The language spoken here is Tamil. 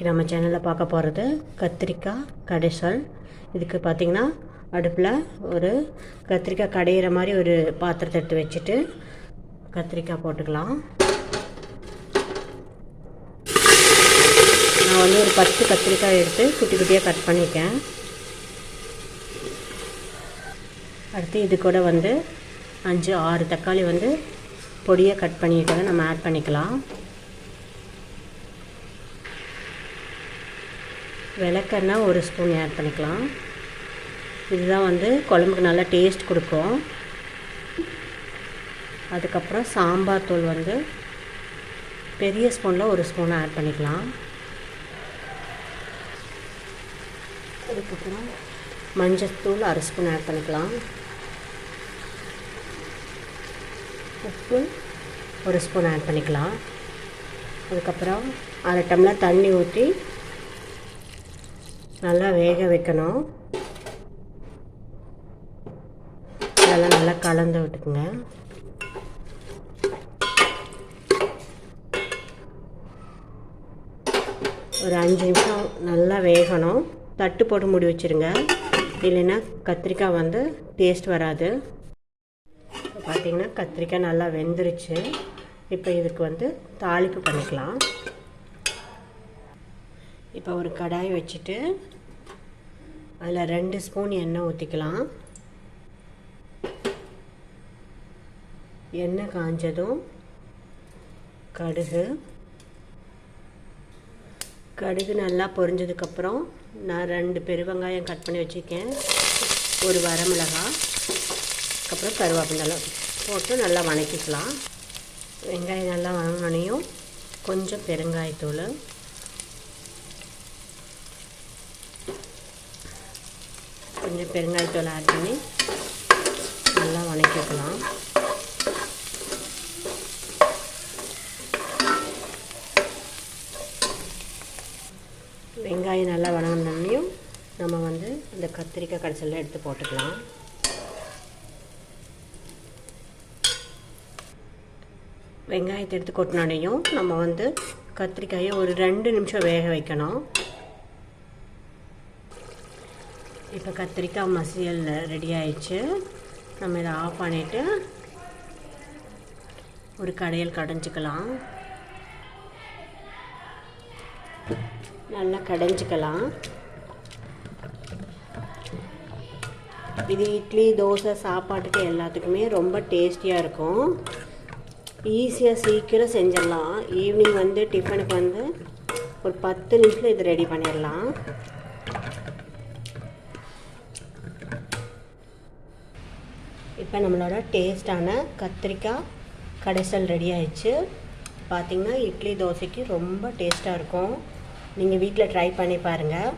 இன்றைக்கி நம்ம சேனலில் பார்க்க போகிறது கத்திரிக்காய் கடைசல். இதுக்கு பார்த்திங்கன்னா அடுப்பில் ஒரு கத்திரிக்காய் கடையிற மாதிரி ஒரு பாத்திரத்தை எடுத்து வச்சுட்டு கத்திரிக்காய் போட்டுக்கலாம். நான் வந்து ஒரு பத்து கத்திரிக்காய் எடுத்து குட்டி குட்டியாக கட் பண்ணியிருக்கேன் அடுத்து இது கூட வந்து அஞ்சு ஆறு தக்காளி வந்து பொடியாக கட் பண்ணிட்டு நம்ம ஆட் பண்ணிக்கலாம். விளக்கெண்ணெய் ஒரு ஸ்பூன் ஆட் பண்ணிக்கலாம். இதுதான் வந்து குழம்புக்கு நல்லா டேஸ்ட் கொடுக்கும். அதுக்கப்புறம் சாம்பார் தூள் வந்து பெரிய ஸ்பூனில் ஒரு ஸ்பூன் ஆட் பண்ணிக்கலாம். அதுக்கப்புறம் மஞ்சத்தூள் அரை ஸ்பூன் ஆட் பண்ணிக்கலாம். உப்பு ஒரு ஸ்பூன் ஆட் பண்ணிக்கலாம். அதுக்கப்புறம் அரை டம்ளர் தண்ணி ஊற்றி நல்லா வேக வைக்கணும். இதெல்லாம் நல்லா கலந்து விட்டுக்குங்க. ஒரு அஞ்சு நிமிஷம் நல்லா வேகணும். தட்டு போட்டு மூடி வச்சுருங்க. இல்லைன்னா கத்திரிக்காய் வந்து டேஸ்ட் வராது. பார்த்திங்கன்னா கத்திரிக்காய் நல்லா வெந்துருச்சு. இப்போ இதுக்கு வந்து தாளிப்பு பண்ணிக்கலாம். இப்போ ஒரு கடாய் வச்சுட்டு அதில் ரெண்டு ஸ்பூன் எண்ணெய் ஊற்றிக்கலாம். எண்ணெய் காஞ்சதும் கடுகு. கடுகு நல்லா பொரிஞ்சதுக்கப்புறம் நான் ரெண்டு பெருவெங்காயம் கட் பண்ணி வச்சுருக்கேன். ஒரு வரமிளகாய் அதுக்கப்புறம் கருவேப்பிலை போட்டு நல்லா வணக்கிக்கலாம். வெங்காயம் நல்லா வணங்கினையும் கொஞ்சம் பெருங்காயத்தூள். கொஞ்சம் பெருங்காயத்தூள் ஆட் பண்ணி நல்லா வணக்கிக்கலாம். வெங்காயம் நல்லா வணங்கினோடனையும் நம்ம வந்து இந்த கத்திரிக்காய் கடைசியில் எடுத்து போட்டுக்கலாம். வெங்காயத்தை எடுத்து கொட்டினோடனையும் நம்ம வந்து கத்திரிக்காயை ஒரு ரெண்டு நிமிஷம் வேக வைக்கணும். இப்போ கத்திரிக்காய் மசியல் ரெடி ஆயிடுச்சு. நம்ம இதை ஆஃப் பண்ணிவிட்டு ஒரு கடையில் கடைஞ்சிக்கலாம். நல்லா கடைஞ்சிக்கலாம். இது இட்லி தோசை சாப்பாட்டுக்கு எல்லாத்துக்குமே ரொம்ப டேஸ்டியாக இருக்கும். ஈஸியாக சீக்கிரம் செஞ்சிடலாம். ஈவினிங் வந்து டிஃபனுக்கு வந்து ஒரு பத்து நிமிஷத்தில் இது ரெடி பண்ணிடலாம். இப்போ நம்மளோட டேஸ்டான கத்திரிக்காய் கடைசல் ரெடி ஆயிடுச்சு. பார்த்திங்கன்னா இட்லி தோசைக்கு ரொம்ப டேஸ்ட்டாக இருக்கும். நீங்கள் வீட்டில் ட்ரை பண்ணி பாருங்கள்